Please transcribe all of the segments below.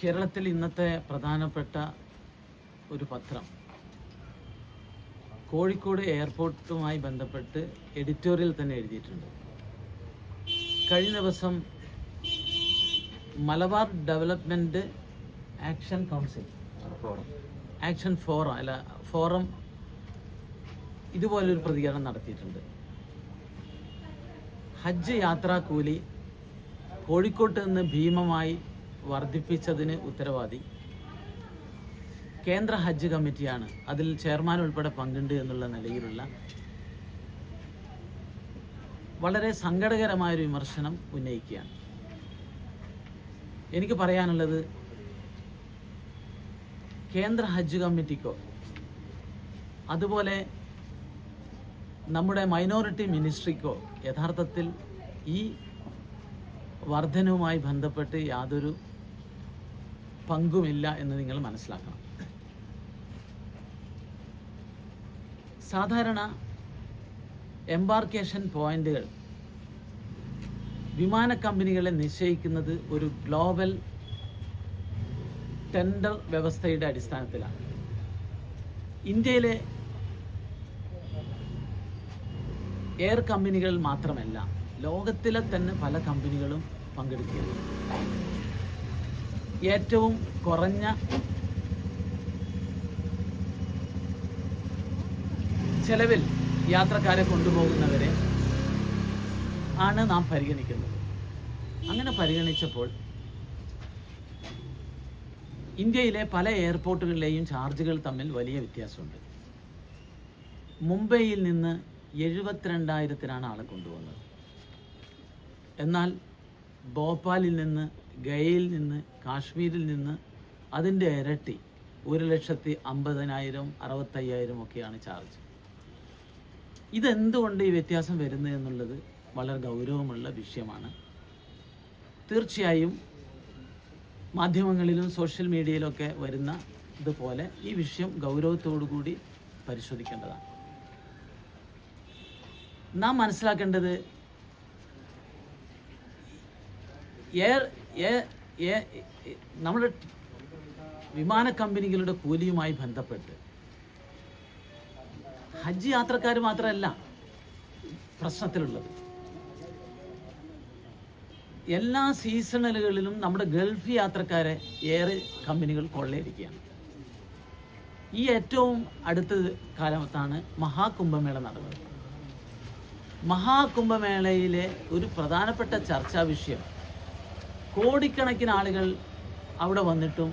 കേരളത്തിൽ ഇന്നത്തെ പ്രധാനപ്പെട്ട ഒരു പത്രം. കോഴിക്കോട് എയർപോർട്ടുമായി ബന്ധപ്പെട്ട് എഡിറ്റോറിയൽ തന്നെ എഴുതിയിട്ടുണ്ട്. കഴിഞ്ഞ ദിവസം Malabar development action council action forum അല്ല ഫോറം ഇതുപോലൊരു പ്രതികരണം നടത്തിയിട്ടുണ്ട്. ഹജ്ജ് യാത്രാ കൂലി കോഴിക്കോട്ട് നിന്ന് ഭീമമായി വർദ്ധിപ്പിച്ചതിന് ഉത്തരവാദി. കേന്ദ്ര ഹജ്ജ് കമ്മിറ്റിയാണ് അതിൽ ചെയർമാൻ ഉൾപ്പെടെ പങ്കുണ്ട് എന്നുള്ള നിലയിലുള്ള വളരെ സങ്കടകരമായൊരു വിമർശനം ഉന്നയിക്കുകയാണ്. എനിക്ക് പറയാനുള്ളത് കേന്ദ്ര ഹജ്ജ് കമ്മിറ്റിക്കോ അതുപോലെ നമ്മുടെ മൈനോറിറ്റി മിനിസ്ട്രിക്കോ യഥാർത്ഥത്തിൽ ഈ വർധനവുമായി ബന്ധപ്പെട്ട് യാതൊരു പങ്കുമില്ല എന്ന് നിങ്ങൾ മനസ്സിലാക്കണം. സാധാരണ എംബാർക്കേഷൻ പോയിന്റുകൾ വിമാന കമ്പനികളെ നിശ്ചയിക്കുന്നത് ഒരു ഗ്ലോബൽ ടെൻഡർ വ്യവസ്ഥയുടെ അടിസ്ഥാനത്തിലാണ്. ഇന്ത്യയിലെ എയർ കമ്പനികൾ മാത്രമല്ല ലോകത്തിലെ തന്നെ പല കമ്പനികളും പങ്കെടുക്കുന്നു ഏറ്റവും കുറഞ്ഞ ചെലവിൽ യാത്രക്കാരെ കൊണ്ടുപോകുന്നവരെ ആണ് നാം പരിഗണിക്കുന്നത്. അങ്ങനെ പരിഗണിച്ചപ്പോൾ ഇന്ത്യയിലെ പല എയർപോർട്ടുകളിലെയും ചാർജുകൾ തമ്മിൽ വലിയ വ്യത്യാസമുണ്ട്. മുംബൈയിൽ നിന്ന് എഴുപത്തിരണ്ടായിരത്തിനാണ് ആളെ കൊണ്ടുവന്നത് എന്നാൽ ഭോപ്പാലിൽ നിന്ന് ഗയയിൽ നിന്ന് കാശ്മീരിൽ നിന്ന് അതിന്റെ ഇരട്ടി ഒരു ലക്ഷത്തി അമ്പതിനായിരം അറുപത്തയ്യായിരം ഒക്കെയാണ് ചാർജ് ഇതെന്തുകൊണ്ട് ഈ വ്യത്യാസം വരുന്നത് എന്നുള്ളത് വളരെ ഗൗരവമുള്ള വിഷയമാണ്. തീർച്ചയായും മാധ്യമങ്ങളിലും സോഷ്യൽ മീഡിയയിലൊക്കെ വരുന്ന ഇതുപോലെ ഈ വിഷയം ഗൗരവത്തോടു കൂടി പരിശോധിക്കേണ്ടതാണ്. നാം മനസ്സിലാക്കേണ്ടത് എയർ നമ്മുടെ വിമാന കമ്പനികളുടെ കൂലിയുമായി ബന്ധപ്പെട്ട് ഹജ്ജ് യാത്രക്കാർ മാത്രമല്ല പ്രശ്നത്തിലുള്ളത്. എല്ലാ സീസണലുകളിലും നമ്മുടെ ഗൾഫ് യാത്രക്കാരെ ഏറെ കമ്പനികൾ കൊള്ളയടിക്കുകയാണ്. ഈ ഏറ്റവും അടുത്ത കാലത്താണ് മഹാകുംഭമേള നടന്നത്. മഹാകുംഭമേളയിലെ ഒരു പ്രധാനപ്പെട്ട ചർച്ചാ വിഷയം കോടിക്കണക്കിന് ആളുകൾ അവിടെ വന്നിട്ടും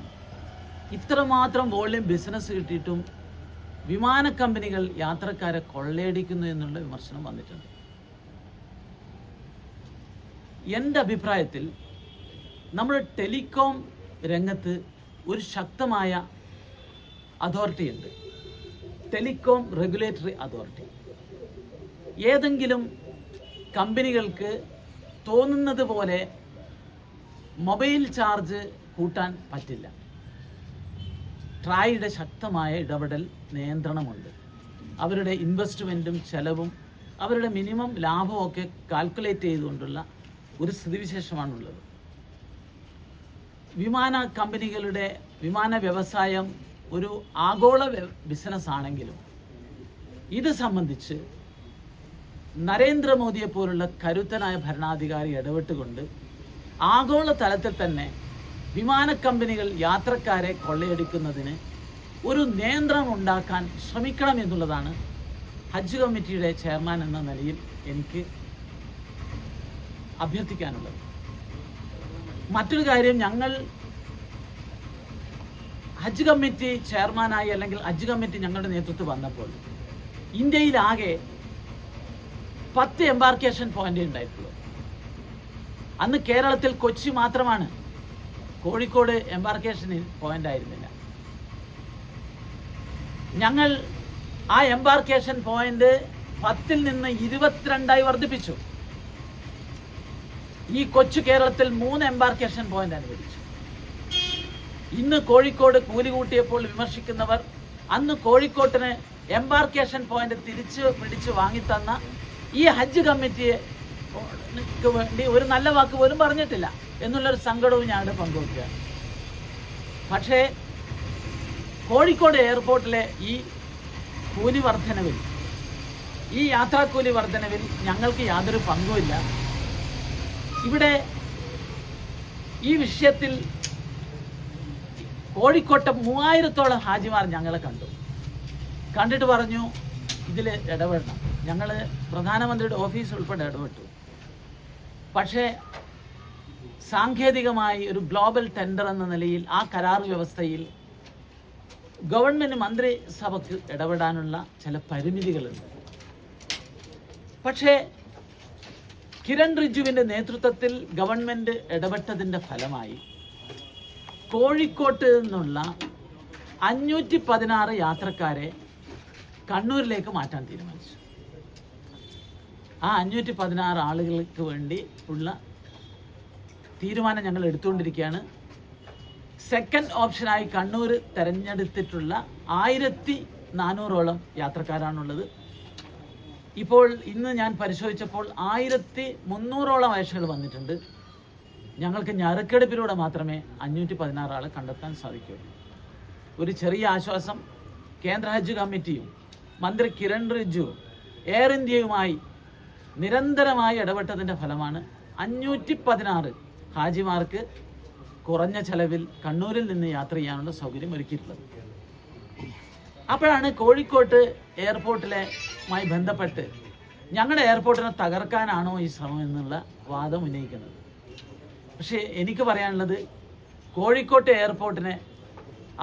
ഇത്രമാത്രം വോളിയം ബിസിനസ് കിട്ടിയിട്ടും വിമാന കമ്പനികൾ യാത്രക്കാരെ കൊള്ളയടിക്കുന്നു എന്നുള്ള വിമർശനം വന്നിട്ടുണ്ട്. എന്റെ അഭിപ്രായത്തിൽ നമ്മുടെ ടെലികോം രംഗത്ത് ഒരു ശക്തമായ അതോറിറ്റി ഉണ്ട്. Telecom regulatory authority. ഏതെങ്കിലും കമ്പനികൾക്ക് തോന്നുന്നത് പോലെ മൊബൈൽ ചാർജ് കൂട്ടാൻ പറ്റില്ല. ട്രായുടെ ശക്തമായ ഇടപെടൽ നിയന്ത്രണമുണ്ട്. അവരുടെ ഇൻവെസ്റ്റ്മെന്റും ചെലവും അവരുടെ മിനിമം ലാഭമൊക്കെ കാൽക്കുലേറ്റ് ചെയ്തുകൊണ്ടുള്ള ഒരു സ്ഥിതിവിശേഷമാണുള്ളത്. വിമാന കമ്പനികളുടെ വിമാന വ്യവസായം ഒരു ആഗോള ബിസിനസ് ആണെങ്കിലും ഇത് സംബന്ധിച്ച് നരേന്ദ്രമോദിയെ പോലുള്ള കരുത്തനായ ഭരണാധികാരി ഇടപെട്ടുകൊണ്ട് ആഗോള തലത്തിൽ തന്നെ വിമാന കമ്പനികൾ യാത്രക്കാരെ കൊള്ളയടിക്കുന്നതിന് ഒരു നിയന്ത്രണം ഉണ്ടാക്കാൻ ശ്രമിക്കണം എന്നുള്ളതാണ് ഹജ്ജ് കമ്മിറ്റിയുടെ ചെയർമാൻ എന്ന നിലയിൽ എനിക്ക് അഭ്യർത്ഥിക്കാനുള്ളത്. മറ്റൊരു കാര്യം ഞങ്ങൾ ഹജ്ജ് കമ്മിറ്റി ചെയർമാനായി അല്ലെങ്കിൽ ഹജ്ജ് കമ്മിറ്റി ഞങ്ങളുടെ നേതൃത്വത്തിൽ വന്നപ്പോൾ ഇന്ത്യയിലാകെ പത്ത് എംബാർക്കേഷൻ പോയിന്റ് ഉണ്ടായിട്ടുള്ളൂ. അന്ന് കേരളത്തിൽ കൊച്ചി മാത്രമാണ് കോഴിക്കോട് എംബാർക്കേഷനിൽ പോയിന്റ് ആയിരുന്നില്ല ഞങ്ങൾ ആ എംബാർക്കേഷൻ പോയിന്റ് പത്തിൽ നിന്ന് ഇരുപത്തിരണ്ടായി വർദ്ധിപ്പിച്ചു. ഈ കൊച്ചു കേരളത്തിൽ മൂന്ന് എംബാർക്കേഷൻ പോയിന്റ് അനുവദിച്ചു. ഇന്ന് കോഴിക്കോട് കൂലി കൂട്ടിയപ്പോൾ വിമർശിക്കുന്നവർ അന്ന് കോഴിക്കോട്ടിന് എംബാർക്കേഷൻ പോയിന്റ് തിരിച്ച് പിടിച്ച് വാങ്ങിത്തന്ന ഈ ഹജ്ജ് കമ്മിറ്റിയെ ക്ക് വേണ്ടി ഒരു നല്ല വാക്ക് പോലും പറഞ്ഞിട്ടില്ല എന്നുള്ളൊരു സങ്കടവും ഞാൻ പങ്കുവയ്ക്കുക പക്ഷേ കോഴിക്കോട് എയർപോർട്ടിലെ ഈ കൂലി വർധനവിൽ ഈ യാത്രാക്കൂലി വർധനവിൽ ഞങ്ങൾക്ക് യാതൊരു പങ്കുമില്ല. ഇവിടെ ഈ വിഷയത്തിൽ കോഴിക്കോട്ടെ മൂവായിരത്തോളം ഹാജിമാർ ഞങ്ങളെ കണ്ടു. കണ്ടിട്ട് പറഞ്ഞു ഇതിൽ ഇടപെടണം. ഞങ്ങൾ പ്രധാനമന്ത്രിയുടെ ഓഫീസ് ഉൾപ്പെടെ ഇടപെട്ടു. പക്ഷേ സാങ്കേതികമായി ഒരു ഗ്ലോബൽ ടെൻഡർ എന്ന നിലയിൽ ആ കരാർ വ്യവസ്ഥയിൽ ഗവൺമെന്റ് മന്ത്രിസഭയ്ക്ക് ഇടപെടാനുള്ള ചില പരിമിതികളുണ്ട്. പക്ഷേ കിരൺ റിജുവിന്റെ നേതൃത്വത്തിൽ ഗവൺമെന്റ് ഇടപെട്ടതിന്റെ ഫലമായി കോഴിക്കോട്ട് നിന്നുള്ള അഞ്ഞൂറ്റി പതിനാറ് യാത്രക്കാരെ കണ്ണൂരിലേക്ക് മാറ്റാൻ തീരുമാനിച്ചു. ആ അഞ്ഞൂറ്റി പതിനാറ് ആളുകൾക്ക് വേണ്ടി ഉള്ള തീരുമാനം ഞങ്ങൾ എടുത്തുകൊണ്ടിരിക്കുകയാണ്. സെക്കൻഡ് ഓപ്ഷനായി കണ്ണൂർ തിരഞ്ഞെടുത്തിട്ടുള്ള ആയിരത്തി നാനൂറോളം യാത്രക്കാരാണുള്ളത്. ഇപ്പോൾ ഇന്ന് ഞാൻ പരിശോധിച്ചപ്പോൾ ആയിരത്തി മുന്നൂറോളം വയസ്സുകൾ വന്നിട്ടുണ്ട്. ഞങ്ങൾക്ക് ഞറുക്കെടുപ്പിലൂടെ മാത്രമേ അഞ്ഞൂറ്റി പതിനാറ് ആളെ കണ്ടെത്താൻ സാധിക്കുകയുള്ളൂ ഒരു ചെറിയ ആശ്വാസം കേന്ദ്ര ഹജ്ജ് കമ്മിറ്റിയും മന്ത്രി കിരൺ റിജ്ജുവും എയർ ഇന്ത്യയുമായി നിരന്തരമായി ഇടപെട്ടതിന്റെ ഫലമാണ് അഞ്ഞൂറ്റി പതിനാറ് ഹാജിമാർക്ക് കുറഞ്ഞ ചെലവിൽ കണ്ണൂരിൽ നിന്ന് യാത്ര ചെയ്യാനുള്ള സൗകര്യം ഒരുക്കിയിട്ടുള്ളത്. അപ്പോഴാണ് കോഴിക്കോട്ട് എയർപോർട്ടിലെമായി ബന്ധപ്പെട്ട് ഞങ്ങളുടെ എയർപോർട്ടിനെ തകർക്കാനാണോ ഈ ശ്രമം എന്നുള്ള വാദം ഉന്നയിക്കുന്നത്. പക്ഷേ എനിക്ക് പറയാനുള്ളത് കോഴിക്കോട്ട് എയർപോർട്ടിനെ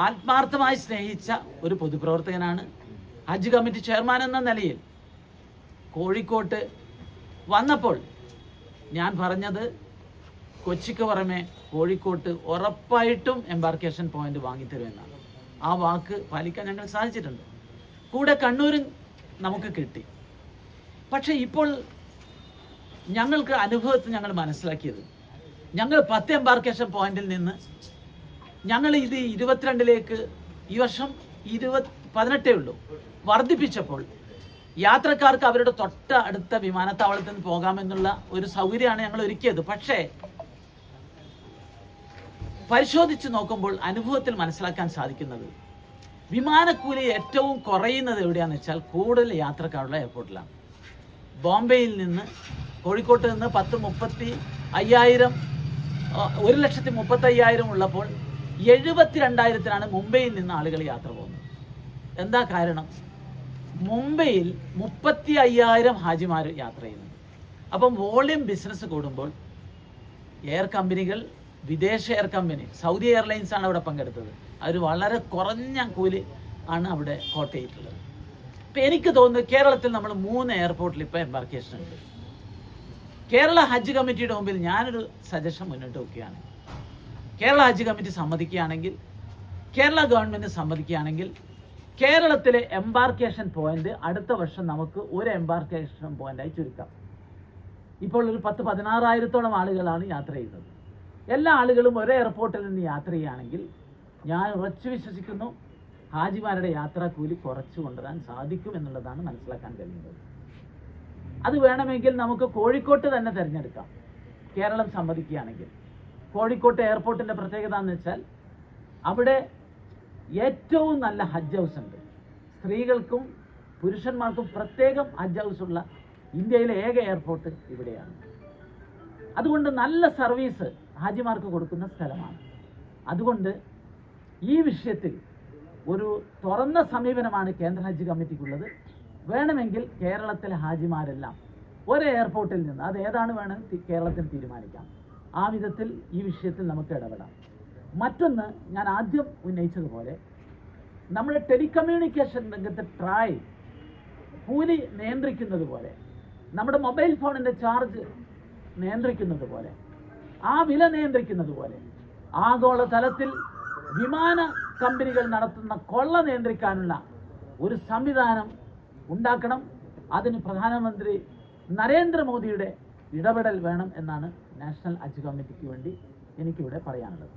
ആത്മാർത്ഥമായി സ്നേഹിച്ച ഒരു പൊതുപ്രവർത്തകനാണ് ഹജ്ജ് കമ്മിറ്റി ചെയർമാൻ എന്ന നിലയിൽ കോഴിക്കോട്ട് വന്നപ്പോൾ ഞാൻ പറഞ്ഞത് കൊച്ചിക്ക് പുറമെ കോഴിക്കോട്ട് ഉറപ്പായിട്ടും എംബാർക്കേഷൻ പോയിന്റ് വാങ്ങിത്തരുമെന്നാണ് ആ വാക്ക് പാലിക്കാൻ ഞങ്ങൾ സാധിച്ചിട്ടുണ്ട്. കൂടെ കണ്ണൂരും നമുക്ക് കിട്ടി. പക്ഷേ ഇപ്പോൾ ഞങ്ങൾക്ക് അനുഭവത്തിൽ ഞങ്ങൾ മനസ്സിലാക്കിയത് ഞങ്ങൾ പത്ത് എംബാർക്കേഷൻ പോയിന്റിൽ നിന്ന് ഞങ്ങൾ ഇത് ഇരുപത്തിരണ്ടിലേക്ക് ഈ വർഷം ഇരുപത് പതിനെട്ടേ ഉള്ളൂ. വർദ്ധിപ്പിച്ചപ്പോൾ യാത്രക്കാർക്ക് അവരുടെ തൊട്ട അടുത്ത വിമാനത്താവളത്തിൽ നിന്ന് പോകാമെന്നുള്ള ഒരു സൗകര്യമാണ് ഞങ്ങൾ ഒരുക്കിയത്. പക്ഷേ പരിശോധിച്ച് നോക്കുമ്പോൾ അനുഭവത്തിൽ മനസ്സിലാക്കാൻ സാധിക്കുന്നത് വിമാനക്കൂലി ഏറ്റവും കുറയുന്നത് എവിടെയാണെന്ന് വെച്ചാൽ കൂടുതൽ യാത്രക്കാരുള്ള എയർപോർട്ടിലാണ്. ബോംബെയിൽ നിന്ന് കോഴിക്കോട്ട് നിന്ന് പത്ത് മുപ്പത്തി അയ്യായിരം ഒരു ലക്ഷത്തി മുപ്പത്തി അയ്യായിരം ഉള്ളപ്പോൾ എഴുപത്തി രണ്ടായിരത്തിനാണ് മുംബൈയിൽ നിന്ന് ആളുകൾ യാത്ര പോകുന്നത്. എന്താ കാരണം? മുംബൈയിൽ മുപ്പത്തി അയ്യായിരം ഹാജിമാർ യാത്ര ചെയ്യുന്നു. അപ്പം വോളിയം ബിസിനസ് കൂടുമ്പോൾ എയർ കമ്പനികൾ വിദേശ എയർ കമ്പനി സൗദി എയർലൈൻസ് ആണ് അവിടെ പങ്കെടുത്തത്. അവർ വളരെ കുറഞ്ഞ കൂലി ആണ് അവിടെ കോട്ട് ചെയ്തിട്ടുള്ളത് ഇപ്പം എനിക്ക് തോന്നുന്നത് കേരളത്തിൽ നമ്മൾ മൂന്ന് എയർപോർട്ടിൽ ഇപ്പോൾ എംബാർക്കേഷൻ ഉണ്ട്. കേരള ഹജ്ജ് കമ്മിറ്റിയുടെ മുമ്പിൽ ഞാനൊരു സജഷൻ മുന്നോട്ട് വയ്ക്കുകയാണ് കേരള ഹജ്ജ് കമ്മിറ്റി സമ്മതിക്കുകയാണെങ്കിൽ കേരള ഗവൺമെന്റ് സമ്മതിക്കുകയാണെങ്കിൽ കേരളത്തിലെ എംബാർക്കേഷൻ പോയിന്റ് അടുത്ത വർഷം നമുക്ക് ഒരു എംബാർക്കേഷൻ പോയിന്റായി ചുരുക്കാം. ഇപ്പോൾ ഒരു പത്ത് പതിനാറായിരത്തോളം ആളുകളാണ് യാത്ര ചെയ്യുന്നത് എല്ലാ ആളുകളും ഒരേ എയർപോർട്ടിൽ നിന്ന് യാത്ര ചെയ്യുകയാണെങ്കിൽ ഞാൻ ഉറച്ചു വിശ്വസിക്കുന്നു ഹാജിമാരുടെ യാത്രാ കൂലി കുറച്ചു കൊണ്ടുവരാൻ സാധിക്കും എന്നുള്ളതാണ് മനസ്സിലാക്കാൻ കഴിയുന്നത്. അത് വേണമെങ്കിൽ നമുക്ക് കോഴിക്കോട്ട് തന്നെ തിരഞ്ഞെടുക്കാം. കേരളം സമ്മതിക്കുകയാണെങ്കിൽ. കോഴിക്കോട്ട് എയർപോർട്ടിന്റെ പ്രത്യേകത എന്ന് വെച്ചാൽ അവിടെ ഏറ്റവും നല്ല ഹജ്ജ് ഹൗസ് ഉണ്ട്. സ്ത്രീകൾക്കും പുരുഷന്മാർക്കും പ്രത്യേകം ഹജ്ജ് ഹൗസ് ഉള്ള ഇന്ത്യയിലെ ഏക എയർപോർട്ട് ഇവിടെയാണ്. അതുകൊണ്ട് നല്ല സർവീസ് ഹാജിമാർക്ക് കൊടുക്കുന്ന സ്ഥലമാണ്. അതുകൊണ്ട് ഈ വിഷയത്തിൽ ഒരു തുറന്ന സമീപനമാണ് കേന്ദ്ര ഹജ്ജ് കമ്മിറ്റിക്കുള്ളത്. വേണമെങ്കിൽ കേരളത്തിലെ ഹാജിമാരെല്ലാം ഒരു എയർപോർട്ടിൽ നിന്ന് അത് ഏതാണ് വേണമെങ്കിൽ കേരളത്തിൽ തീരുമാനിക്കാം. ആ വിധത്തിൽ ഈ വിഷയത്തിൽ നമുക്ക് ഇടപെടാം. മറ്റൊന്ന് ഞാൻ ആദ്യം ഉന്നയിച്ചതുപോലെ നമ്മുടെ ടെലികമ്മ്യൂണിക്കേഷൻ രംഗത്ത് ട്രായ് കൂലി നിയന്ത്രിക്കുന്നത് പോലെ നമ്മുടെ മൊബൈൽ ഫോണിന്റെ ചാർജ് നിയന്ത്രിക്കുന്നത് പോലെ ആ വില നിയന്ത്രിക്കുന്നത് പോലെ ആഗോള തലത്തിൽ വിമാന കമ്പനികൾ നടത്തുന്ന കൊള്ള നിയന്ത്രിക്കാനുള്ള ഒരു സംവിധാനം ഉണ്ടാക്കണം. അതിന് പ്രധാനമന്ത്രി നരേന്ദ്രമോദിയുടെ ഇടപെടൽ വേണം എന്നാണ് നാഷണൽ ഹജ്ജ് കമ്മിറ്റിക്ക് വേണ്ടി എനിക്കിവിടെ പറയാനുള്ളത്.